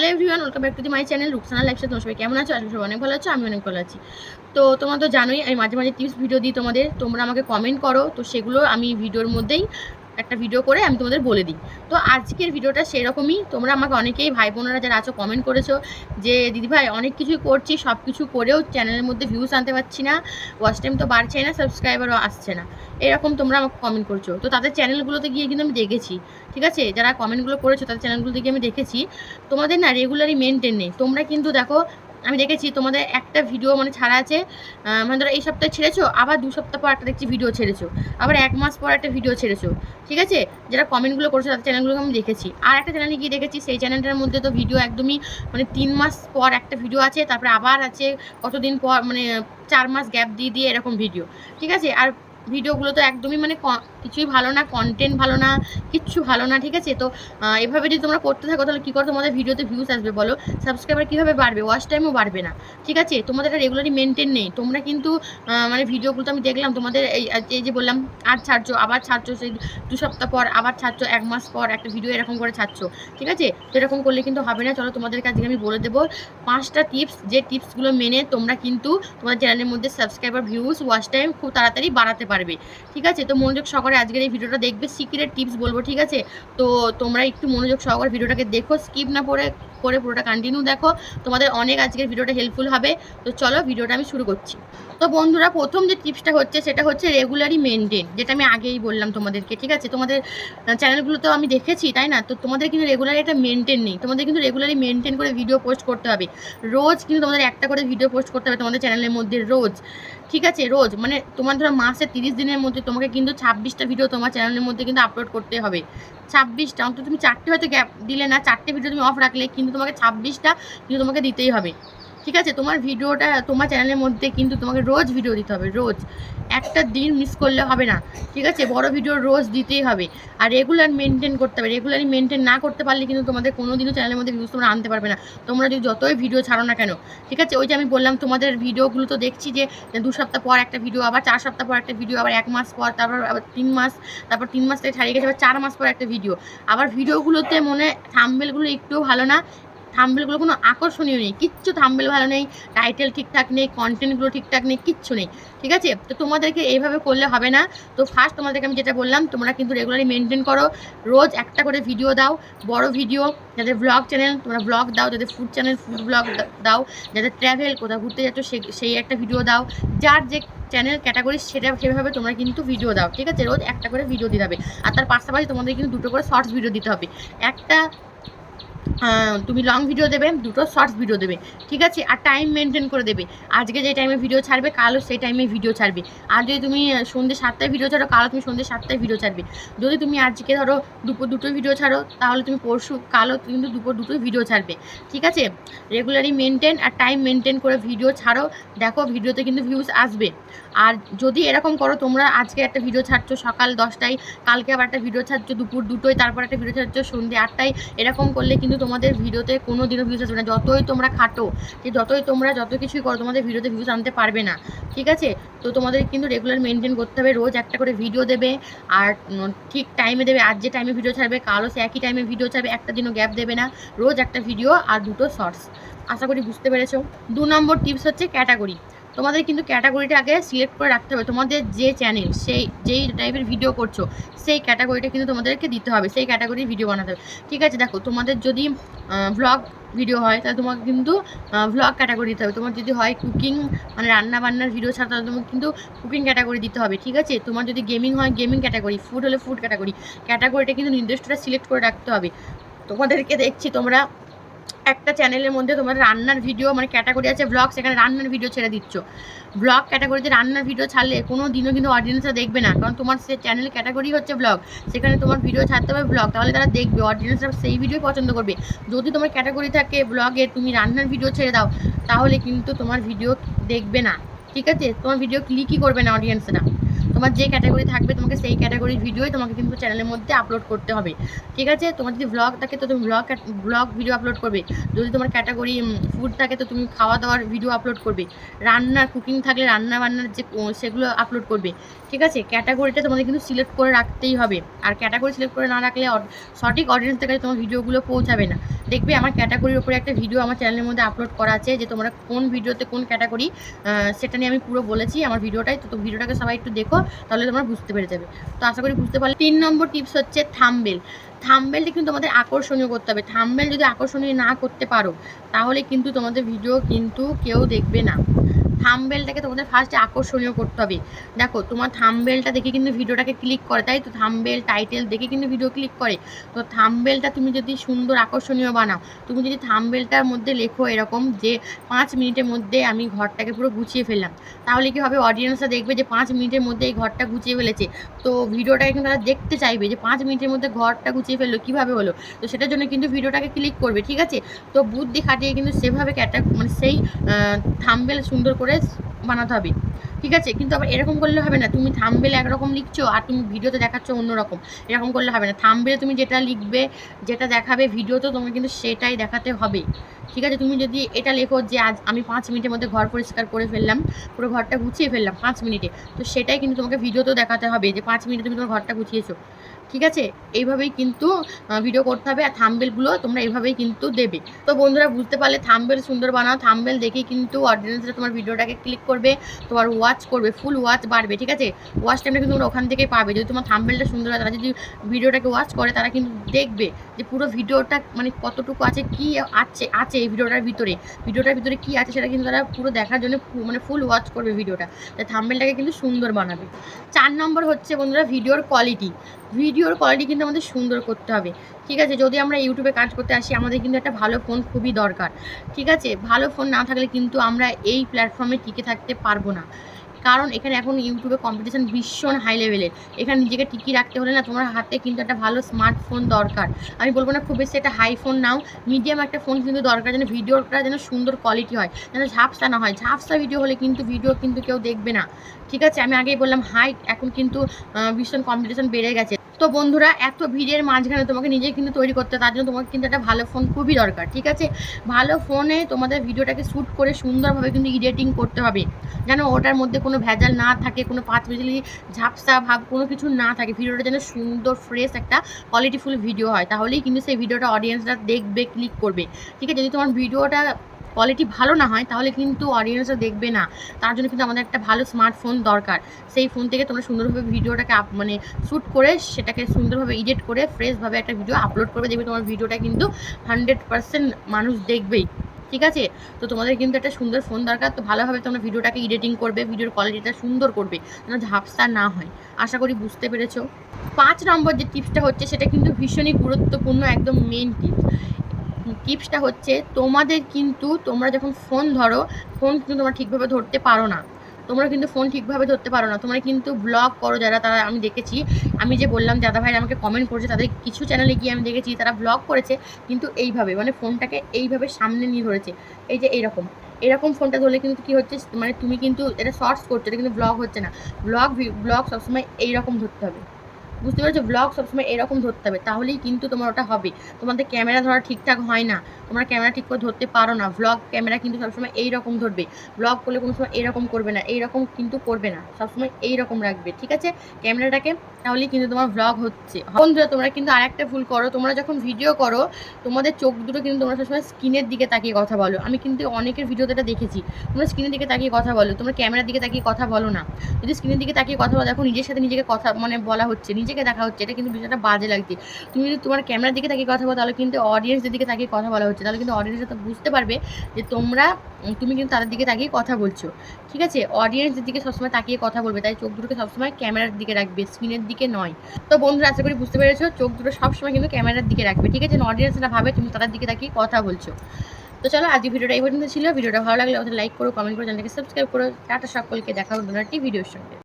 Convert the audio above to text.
Hello everyone, welcome back to the my channel Rukhsana life তোমার সবাই কেমন আছো? আজকে সবাই অনেক ভালো আছো আমি অনেক ভালো আছি। তো তোমরা তো জানোই, আমি মাঝে মাঝে টিপস ভিডিও দিই তোমাদের, তোমরা আমাকে কমেন্ট করো, তো সেগুলো আমি ভিডিওর মধ্যেই একটা ভিডিও করে আমি তোমাদের বলে দিই। তো আজকের ভিডিওটা সেরকমই। তোমরা আমাকে অনেকেই ভাই বোনেরা যারা আছো কমেন্ট করেছ যে দিদিভাই অনেক কিছুই করছি সব কিছু করেও চ্যানেলের মধ্যে ভিউজ আনতে পারছি না। ওয়াচ টাইম তো বাড়ছে না সাবস্ক্রাইবারও আসছে না। এরকম তোমরা আমাকে কমেন্ট করছ। তো তাদের চ্যানেলগুলোতে গিয়ে কিন্তু আমি দেখেছি, ঠিক আছে? যারা কমেন্টগুলো করেছ, তাদের চ্যানেলগুলোতে গিয়ে আমি দেখেছি। তোমাদের না রেগুলারই মেনটেন নেই। তোমরা কিন্তু দেখো আমি দেখেছি তোমাদের একটা ভিডিও মানে ছাড়া আছে। মানে ধরো এই সপ্তাহে ছেড়েছো, আবার দু সপ্তাহ পর একটা দেখছি ভিডিও ছেড়েছো, আবার এক মাস পর একটা ভিডিও ছেড়েছো, ঠিক আছে? যারা কমেন্টগুলো করেছ তাদের চ্যানেলগুলোকে আমি দেখেছি। আর একটা চ্যানেলে গিয়ে দেখেছি, সেই চ্যানেলটার মধ্যে তো ভিডিও একদমই মানে তিন মাস পর একটা ভিডিও আছে, তারপরে আবার আছে, কতদিন পর মানে চার মাস গ্যাপ দিয়ে দিয়ে এরকম ভিডিও ঠিক আছে? আর ভিডিওগুলো তো একদমই মানে কিছুই ভালো না কন্টেন্ট ভালো না, কিচ্ছু ভালো না, ঠিক আছে? তো এভাবে যদি তোমরা করতে থাকো, তাহলে কী করে? তোমাদের ভিডিওতে ভিউজ আসবে, বলো। সাবস্ক্রাইবার কীভাবে বাড়বে? ওয়াচ টাইমও বাড়বে না, ঠিক আছে? তোমাদের একটা রেগুলারই মেনটেন নেই। তোমরা কিন্তু মানে ভিডিওগুলো তো আমি দেখলাম, তোমাদের এই এই যে বললাম, আর ছাড়ছো, আবার ছাড়ছো, সেই দু সপ্তাহ পর, আবার ছাড়ছো, এক মাস পর একটা ভিডিও এরকম করে ছাড়ছো, ঠিক আছে? তো এরকম করলে কিন্তু হবে না। চলো, তোমাদের কাছে আমি বলে দেবো, পাঁচটা টিপস যে টিপসগুলো মেনে তোমরা কিন্তু তোমার চ্যানেলের মধ্যে সাবস্ক্রাইবার ভিউজ ওয়াচ টাইম খুব তাড়াতাড়ি বাড়াতে পারবে। ঠিক আছে? তো মনোযোগ সহকারে আজকের এই ভিডিওটা দেখবে। সিক্রেট টিপস বলব, ঠিক আছে? তো তোমরা একটু মনোযোগ সহকারে ভিডিওটাকে দেখো স্কিপ না করে করে পুরোটা কন্টিনিউ দেখো। তোমাদের অনেক আজকের ভিডিওটা হেল্পফুল হবে। তো চলো ভিডিওটা আমি শুরু করছি। তো বন্ধুরা, প্রথম যে টিপসটা হচ্ছে, সেটা হচ্ছে রেগুলারই মেনটেন যেটা আমি আগেই বললাম তোমাদেরকে, ঠিক আছে? তোমাদের চ্যানেলগুলো তো আমি দেখেছি, তাই না? তো তোমাদের কিন্তু রেগুলারি একটা মেনটেন নেই। তোমাদের কিন্তু রেগুলারি মেনটেন করে ভিডিও পোস্ট করতে হবে। রোজ কিন্তু তোমাদের একটা করে ভিডিও পোস্ট করতে হবে তোমাদের চ্যানেলের মধ্যে, রোজ। ঠিক আছে? রোজ। মানে তোমার ধরো মাসে তিরিশ দিনের মধ্যে তোমাকে কিন্তু ছাব্বিশটা ভিডিও তোমার চ্যানেলের মধ্যে কিন্তু আপলোড করতে হবে। ছাব্বিশটা, অন্তত তুমি চারটে হয়তো গ্যাপ দিলে না, চারটে ভিডিও তুমি অফ রাখলে কিন্তু তোমাকে ছাব্বিশটা কিন্তু তোমাকে দিতেই হবে। ঠিক আছে? তোমার ভিডিওটা, তোমার চ্যানেলের মধ্যে কিন্তু তোমাকে রোজ ভিডিও দিতে হবে, রোজ। একটা দিন মিস করলে হবে না, ঠিক আছে? বড় ভিডিও রোজ দিতেই হবে। আর রেগুলার মেনটেন করতে হবে। রেগুলারই মেনটেন না করতে পারলে কিন্তু তোমাদের কোনো দিনও চ্যানেলের মধ্যে ভিউজ তোমরা আনতে পারবে না। তোমরা যদি যতই ভিডিও ছাড়ো না কেন, ঠিক আছে? ওই যে আমি বললাম, তোমাদের ভিডিওগুলো তো দেখছি যে দু সপ্তাহ পর একটা ভিডিও আবার চার সপ্তাহ পর একটা ভিডিও আবার এক মাস পর, তারপর আবার তিন মাস, তারপর তিন মাস থেকে ছাড়িয়ে গেছে, আবার চার মাস পর একটা ভিডিও আবার ভিডিওগুলোতে মনে থাম্বেলগুলো একটুও ভালো না থাম্বেলগুলো কোনো আকর্ষণীয় নেই, কিচ্ছু থাম্বেল ভালো নেই টাইটেল ঠিকঠাক নেই কন্টেন্টগুলো ঠিকঠাক নেই, কিচ্ছু নেই, ঠিক আছে? তো তোমাদেরকে এইভাবে করলে হবে না। তো ফার্স্ট তোমাদেরকে আমি যেটা বললাম, তোমরা কিন্তু রেগুলারলি মেনটেন করো। রোজ একটা করে ভিডিও দাও, বড় ভিডিও যাদের ব্লগ চ্যানেল তোমরা ব্লগ দাও, যাদের ফুড চ্যানেল ফুড ব্লগ দাও, যাদের ট্র্যাভেল কোথাও ঘুরতে যাচ্ছ সেই একটা ভিডিও দাও। যার যে চ্যানেল ক্যাটাগরি সেটা সেভাবে তোমরা কিন্তু ভিডিও দাও, ঠিক আছে? রোজ একটা করে ভিডিও দিতে হবে। আর তার পাশাপাশি তোমাদের কিন্তু দুটো করে শর্টস ভিডিও দিতে হবে। একটা তুমি লং ভিডিও দেবে, দুটো শর্টস ভিডিও দেবে, ঠিক আছে? আর টাইম মেনটেন করে দেবে। আজকে যে টাইমে ভিডিও ছাড়বে, কালও সেই টাইমে ভিডিও ছাড়বে। আর যদি তুমি সন্ধ্যে সাতটায় ভিডিও ছাড়ো, কালও তুমি সন্ধ্যে সাতটায় ভিডিও ছাড়বে। যদি তুমি আজকে ধরো দুপুর দুটোই ভিডিও ছাড়ো, তাহলে তুমি পরশু, কালও কিন্তু দুপুর দুটোই ভিডিও ছাড়বে, ঠিক আছে? রেগুলারই মেনটেন আর টাইম মেনটেন করে ভিডিও ছাড়ো। দেখো ভিডিওতে কিন্তু ভিউজ আসবে। আর যদি এরকম করো, তোমরা আজকে একটা ভিডিও ছাড়ছো সকাল দশটায়, কালকে আবার একটা ভিডিও ছাড়ছো দুপুর দুটোয়, তারপর একটা ভিডিও ছাড়ছো সন্ধ্যে আটটায়, এরকম করলে কিন্তু তোমাদের ভিডিওতে কোনো দিনও ভিউজ আসবে না। যতই তোমরা খাটো, যে যতই তোমরা যত কিছুই করো, তোমাদের ভিডিওতে ভিউজ আনতে পারবে না। ঠিক আছে? তো তোমাদের কিন্তু রেগুলার মেনটেন করতে হবে। রোজ একটা করে ভিডিও দেবে, আর ঠিক টাইমে দেবে। আজ যে টাইমে ভিডিও ছাড়বে, কালও সে একই টাইমে ভিডিও ছাড়বে। একটা দিনও গ্যাপ দেবে না। রোজ একটা ভিডিও আর দুটো শর্টস আশা করি বুঝতে পেরেছ। দু নম্বর টিপস হচ্ছে ক্যাটাগরি তোমাদের কিন্তু ক্যাটাগরিটা আগে সিলেক্ট করে রাখতে হবে। তোমাদের যে চ্যানেল সেই, যেই টাইপের ভিডিও করছ, সেই ক্যাটাগরিটা কিন্তু তোমাদেরকে দিতে হবে, সেই ক্যাটাগরির ভিডিও বানাতে হবে। ঠিক আছে, দেখো, তোমাদের যদি ভ্লগ ভিডিও হয়, তাহলে তোমাকে কিন্তু ভ্লগ ক্যাটাগরি দিতে হবে। তোমার যদি হয় কুকিং মানে রান্না বান্নার ভিডিও ছাড়া, তাহলে তোমাকে কিন্তু কুকিং ক্যাটাগরি দিতে হবে, ঠিক আছে? তোমার যদি গেমিং হয় গেমিং ক্যাটাগরি ফুড হলে ফুড ক্যাটাগরি ক্যাটাগরিটা কিন্তু নির্দিষ্টটা সিলেক্ট করে রাখতে হবে। তোমাদেরকে দেখছি তোমরা একটা চ্যানেলের মধ্যে তোমার রান্নার ভিডিও মানে ক্যাটাগরি আছে ব্লগ সেখানে রান্নার ভিডিও ছেড়ে দিচ্ছ। ব্লগ ক্যাটাগরিতে রান্নার ভিডিও ছাড়লে কোনো দিনও কিন্তু অডিয়েন্সরা দেখবে না, কারণ তোমার সে চ্যানেলের ক্যাটাগরি হচ্ছে ব্লগ সেখানে তোমার ভিডিও ছাড়তে হবে ব্লগ তাহলে তারা দেখবে অডিয়েন্সরা সেই ভিডিও পছন্দ করবে। যদি তোমার ক্যাটাগরি থাকে ব্লগে তুমি রান্নার ভিডিও ছেড়ে দাও, তাহলে কিন্তু তোমার ভিডিও দেখবে না, ঠিক আছে? তোমার ভিডিও ক্লিকই করবে না অডিয়েন্সরা তোমার যে ক্যাটাগরি থাকবে, তোমাকে সেই ক্যাটাগরির ভিডিওই তোমাকে কিন্তু চ্যানেলের মধ্যে আপলোড করতে হবে। ঠিক আছে? তোমার যদি ব্লগ থাকে, তো তুমি ব্লগ ব্লগ ভিডিও আপলোড করবে। যদি তোমার ক্যাটাগরি ফুড থাকে, তো তুমি খাওয়া দাওয়ার ভিডিও আপলোড করবে। রান্নার কুকিং থাকলে রান্না বান্নার যে সেগুলো আপলোড করবে। ঠিক আছে? ক্যাটাগরিটা তোমাদের কিন্তু সিলেক্ট করে রাখতেই হবে। আর ক্যাটাগরি সিলেক্ট করে না রাখলে সঠিক অডিয়েন্সের কাছে তোমার ভিডিওগুলো পৌঁছাবে না। দেখবে আমার ক্যাটাগরির উপরে একটা ভিডিও আমার চ্যানেলের মধ্যে আপলোড করা আছে যে, তোমরা কোন ভিডিওতে কোন ক্যাটাগরি সেটা নিয়ে আমি পুরো বলেছি আমার ভিডিওটাই তো ভিডিওটাকে সবাই একটু দেখো। তাহলে তোমরা বুঝতে পেরে যাবে। তো আশা করি বুঝতে পারলে। তিন নম্বর টিপস হচ্ছে থাম্বেল থাম্বেলটা কিন্তু তোমাদের আকর্ষণীয় করতে হবে। থাম্বেল যদি আকর্ষণীয় না করতে পারো, তাহলে কিন্তু তোমাদের ভিডিও কিন্তু কেউ দেখবে না। থাম্বেলটাকে তোমাদের ফার্স্টে আকর্ষণীয় করতে হবে। দেখো, তোমার থামবেলটা দেখে কিন্তু ভিডিওটাকে ক্লিক করে, তাই তো? থামবেল টাইটেল দেখে কিন্তু ভিডিও ক্লিক করে। তো থামবেলটা তুমি যদি সুন্দর আকর্ষণীয় বানাও, তুমি যদি থামবেলটার মধ্যে লেখো এরকম যে, পাঁচ মিনিটের মধ্যে আমি ঘরটাকে পুরো গুছিয়ে ফেললাম। তাহলে কি হবে? অডিয়েন্সরা দেখবে যে, পাঁচ মিনিটের মধ্যে এই ঘরটা গুছিয়ে ফেলেছে। তো ভিডিওটা কিন্তু তারা দেখতে চাইবে যে পাঁচ মিনিটের মধ্যে ঘরটা গুছিয়ে ফেলল, কীভাবে হলো? তো সেটার জন্য কিন্তু ভিডিওটাকে ক্লিক করবে, ঠিক আছে? তো বুদ্ধি খাটিয়ে কিন্তু সেভাবে ক্যাটা মানে সেই থাম্বেল সুন্দর করে বানাতে হবে, ঠিক আছে? কিন্তু আবার এরকম করলে হবে না, তুমি থাম্বেল একরকম লিখছো আর তুমি ভিডিওতে দেখাচ্ছ অন্যরকম, এরকম করলে হবে না। থামবেলে তুমি যেটা লিখবে, যেটা দেখাবে ভিডিওতে, তোমাকে কিন্তু সেটাই দেখাতে হবে। ঠিক আছে? তুমি যদি এটা লেখো যে আজ আমি পাঁচ মিনিটের মধ্যে ঘর পরিষ্কার করে ফেললাম, পুরো ঘরটা গুছিয়ে ফেললাম পাঁচ মিনিটে, তো সেটাই কিন্তু তোমাকে ভিডিওতেও দেখাতে হবে যে পাঁচ মিনিটে তুমি তোমার ঘরটা গুছিয়েছো। ঠিক আছে? এইভাবেই কিন্তু ভিডিও করতে হবে আর থাম্বেলগুলো তোমরা এইভাবেই কিন্তু দেবে। তো বন্ধুরা, বুঝতে পারলে থাম্বেল সুন্দর বানাও। থাম্বেল দেখেই কিন্তু অডিয়েন্সরা তোমার ভিডিওটাকে ক্লিক করবে, তোমার ওয়াচ করবে ফুল ওয়াচ বাড়বে, ঠিক আছে? ওয়াচ টাইমটা কিন্তু তোমরা ওখান থেকেই পাবে। যদি তোমার থাম্বেলটা সুন্দর হয়, তারা যদি ভিডিওটাকে ওয়াচ করে, তারা কিন্তু দেখবে যে পুরো ভিডিওটা মানে কতটুকু আছে, কি আছে আছে এই ভিডিওটার ভিতরে। ভিডিওটার ভিতরে কী আছে সেটা কিন্তু তারা পুরো দেখার জন্য মানে ফুল ওয়াচ করবে ভিডিওটা। তাই থাম্বেলটাকে কিন্তু সুন্দর বানাবে। চার নম্বর হচ্ছে বন্ধুরা ভিডিওর কোয়ালিটি ভিডিওর কোয়ালিটি কিন্তু আমাদের সুন্দর করতে হবে। ঠিক আছে? যদি আমরা ইউটিউবে কাজ করতে আসি, আমাদের কিন্তু একটা ভালো ফোন খুবই দরকার। ঠিক আছে? ভালো ফোন না থাকলে কিন্তু আমরা এই প্ল্যাটফর্মে টিকে থাকতে পারব না। কারণ এখানে এখন ইউটিউবে কম্পিটিশান ভীষণ হাই লেভেলের এখানে নিজেকে টিকিয়ে রাখতে হলে না তোমার হাতে কিন্তু একটা ভালো স্মার্টফোন দরকার। আমি বলব না খুব বেশি একটা হাই ফোন নাও মিডিয়াম একটা ফোন কিন্তু দরকার যেন ভিডিওটা যেন সুন্দর কোয়ালিটি হয়, যেন ঝাপসা না হয়। ঝাপসা ভিডিও হলে কিন্তু ভিডিও কিন্তু কেউ দেখবে না। ঠিক আছে? আমি আগেই বললাম হাই এখন কিন্তু ভীষণ কম্পিটিশান বেড়ে গেছে। তো বন্ধুরা, এত ভিড়ের মাঝখানে তোমাকে নিজে কিন্তু তৈরি করতে, তার জন্য তোমাকে কিন্তু একটা ভালো ফোন খুবই দরকার, ঠিক আছে? ভালো ফোনে তোমাদের ভিডিওটাকে শ্যুট করে সুন্দরভাবে কিন্তু এডিটিং করতে হবে, যেন ওটার মধ্যে কোনো ভেজাল না থাকে, কোনো পাঁচ বিজলি ঝাপসা ভাব, কোনো কিছু না থাকে, ভিডিওটা যেন সুন্দর ফ্রেশ একটা কোয়ালিটিফুল ভিডিও হয়, তাহলেই কিন্তু সেই ভিডিওটা অডিয়েন্সরা দেখবে ক্লিক করবে, ঠিক আছে? যদি তোমার ভিডিওটা কোয়ালিটি ভালো না হয়, তাহলে কিন্তু অডিয়েন্সরা দেখবে না। তার জন্য কিন্তু আমাদের একটা ভালো স্মার্টফোন দরকার। সেই ফোন থেকে তোমরা সুন্দরভাবে ভিডিওটাকে আপ মানে শ্যুট করে সেটাকে সুন্দরভাবে এডিট করে ফ্রেশভাবে একটা ভিডিও আপলোড করবে, দেখবে তোমার ভিডিওটা কিন্তু হান্ড্রেড পার্সেন্ট মানুষ দেখবেই। ঠিক আছে? তো তোমাদের কিন্তু একটা সুন্দর ফোন দরকার, তো ভালোভাবে তোমরা ভিডিওটাকে এডিটিং করবে ভিডিওর কোয়ালিটিটা সুন্দর করবে, যেন ঝাপসা না হয়। আশা করি বুঝতে পেরেছ? পাঁচ নম্বর যে টিপসটা হচ্ছে, সেটা কিন্তু ভীষণই গুরুত্বপূর্ণ, একদম মেন টিপস টিপসটা হচ্ছে তোমাদের কিন্তু তোমরা যখন ফোন ধরো, ফোন কিন্তু তোমরা ঠিকভাবে ধরতে পারো না। তোমরা কিন্তু ফোন ঠিকভাবে ধরতে পারো না। তোমরা কিন্তু ব্লগ করো যারা, তারা আমি দেখেছি। আমি যে বললাম, দাদা ভাই আমাকে কমেন্ট করেছে, তাদের কিছু চ্যানেলে গিয়ে আমি দেখেছি, তারা ব্লগ করেছে, কিন্তু এইভাবে মানে ফোনটাকে এইভাবে সামনে নিয়ে ধরেছে। এই যে এইরকম এরকম ফোনটা ধরলে কিন্তু কী হচ্ছে মানে তুমি কিন্তু এটা শর্টস করছ, এটা কিন্তু ব্লগ হচ্ছে না। ব্লগ ব্লগ সবসময় এইরকম ধরতে হবে। বুঝতে পেরেছ? ব্লগ সবসময় এরকম ধরতে হবে, তাহলেই কিন্তু তোমার ওটা হবে। তোমাদের ক্যামেরা ধরা ঠিকঠাক হয় না, তোমরা ক্যামেরা ঠিক করে ধরতে পারো না। ব্লগ ক্যামেরা কিন্তু সবসময় এইরকম ধরবে। ব্লগ করলে কোনো সময় এরকম করবে না, এইরকম কিন্তু করবে না। সবসময় এইরকম রাখবে, ঠিক আছে? ক্যামেরাটাকে তাহলেই কিন্তু তোমার ব্লগ হচ্ছে। বন্ধুরা, তোমরা কিন্তু আর একটা ভুল করো। তোমরা যখন ভিডিও করো, তোমাদের চোখ দুটো কিন্তু তোমরা সবসময় স্ক্রিনের দিকে তাকিয়ে কথা বলো। আমি কিন্তু অনেকের ভিডিওতে এটা দেখেছি। তোমরা স্ক্রিনের দিকে তাকিয়ে কথা বলো। তোমরা ক্যামেরার দিকে তাকিয়ে কথা বলো না। যদি স্ক্রিনের দিকে তাকিয়ে কথা বলো, দেখো নিজের সাথে নিজেকে কথা মানে বলা হচ্ছে, নিজেকে দেখা হচ্ছে, এটা কিন্তু বিষয়টা বাজে লাগছে। তুমি যদি তোমার ক্যামেরার দিকে তাকিয়ে কথা বলো, তাহলে কিন্তু অডিয়েন্সের দিকে তাকিয়ে কথা বলা হচ্ছে। তাহলে কিন্তু অডিয়েন্স তো বুঝতে পারবে যে তোমরা তুমি কিন্তু তাদের দিকে তাকিয়ে কথা বলছো। ঠিক আছে? অডিয়েন্সের দিকে সবসময় তাকিয়ে কথা বলবে, তাই চোখ দুটোকে সবসময় ক্যামেরার দিকে রাখবে স্ক্রিনের দিকে নয়। তো বন্ধুরা, আশা করি বুঝতে পেরেছ, চোখ দুটো সবসময় কিন্তু ক্যামেরার দিকে রাখবে, ঠিক আছে? অডিয়েন্সরা ভাবে, তুমি তাদের দিকে তাকিয়ে কথা বলছো। তো চলো, আজকে ভিডিওটা এই পর্যন্ত ছিল। ভিডিওটা ভালো লাগলে ওদের লাইক করো কমেন্ট করো চ্যানেলকে সাবস্ক্রাইব করো। টাটা সকলকে, দেখা হবে নতুন একটি ভিডিওর সঙ্গে।